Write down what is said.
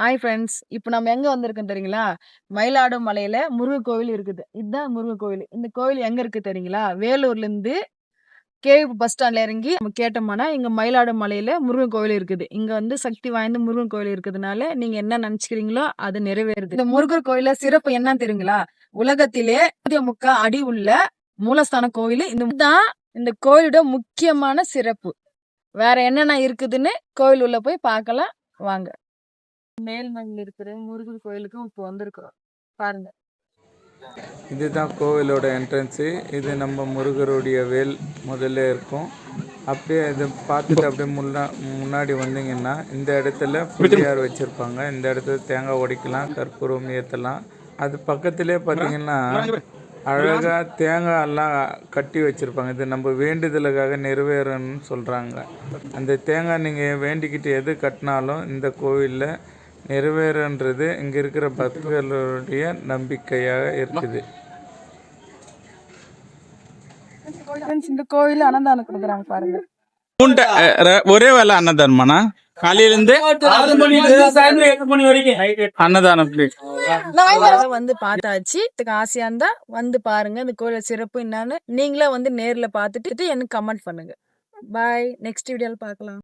Hi friends இப்போ நம்ம எங்கே வந்திருக்கோம் தெரியுங்களா? மயிலாடு மலையில் முருகன் கோவில் இருக்குது. இதுதான் முருகன் கோவில். இந்த கோவில் எங்கே இருக்குது தெரியுங்களா? வேலூர்லேருந்து கேவி பஸ் ஸ்டாண்டில் இறங்கி நம்ம கேட்டோம்னா இங்கே மயிலாடும் மலையில் முருகன் கோவில் இருக்குது. இங்கே வந்து சக்தி வாய்ந்த முருகன் கோவில் இருக்கிறதுனால நீங்கள் என்ன நினச்சிக்கிறீங்களோ அது நிறைவேறுது. இந்த முருகர் கோயிலில் சிறப்பு என்னன்னு தெரியுங்களா? உலகத்திலே முக்கா அடி உள்ள மூலஸ்தான கோவில். இந்த தான் இந்த கோயிலோட முக்கியமான சிறப்பு. வேற என்னென்ன இருக்குதுன்னு கோயில் உள்ள போய் பார்க்கலாம். வாங்க. மேல்மலையில் இருக்கிற முருகன் கோயிலுக்கும் இப்போ வந்திருக்கிறோம் பாருங்க. இதுதான் கோவிலோட என்ட்ரன்ஸு இது நம்ம முருகருடைய வேல் முதல்ல இருக்கும். அப்படியே இது பார்த்துட்டு அப்படியே முன்னா முன்னாடி வந்தீங்கன்னா இந்த இடத்துல புள்ளியார் வச்சுருப்பாங்க. இந்த இடத்துல தேங்காய் உடைக்கலாம் கற்பூரம் ஏற்றலாம் அது பக்கத்திலே பார்த்தீங்கன்னா அழகாக தேங்காய் எல்லாம் கட்டி வச்சுருப்பாங்க. இது நம்ம வேண்டுதலுக்காக நிறைவேறணும்னு சொல்கிறாங்க அந்த தேங்காய் நீங்கள் வேண்டிக்கிட்டு எது கட்டினாலும் இந்த கோவிலில் நிறைவேறன்றது இங்கே இருக்கிற பக்தர்களுடைய நம்பிக்கையாக இருக்குது. இந்த கோயில் அன்னதானம் கொடுக்குறாங்க பாருங்க. ஒரே வேலை அன்னதானமாண்ணா காலையில இருந்து ஆறு மணி சாயந்தரம் எட்டு மணி வரைக்கும். அன்னதானம் வந்து பார்த்தாச்சு. இதுக்கு ஆசையா இருந்தா வந்து பாருங்க. இந்த கோயில சிறப்பு என்னன்னு நீங்களே வந்து நேர்ல பார்த்துட்டு எனக்கு கமெண்ட் பண்ணுங்க. பாய் நெக்ஸ்ட் வீடியோல பார்க்கலாம்.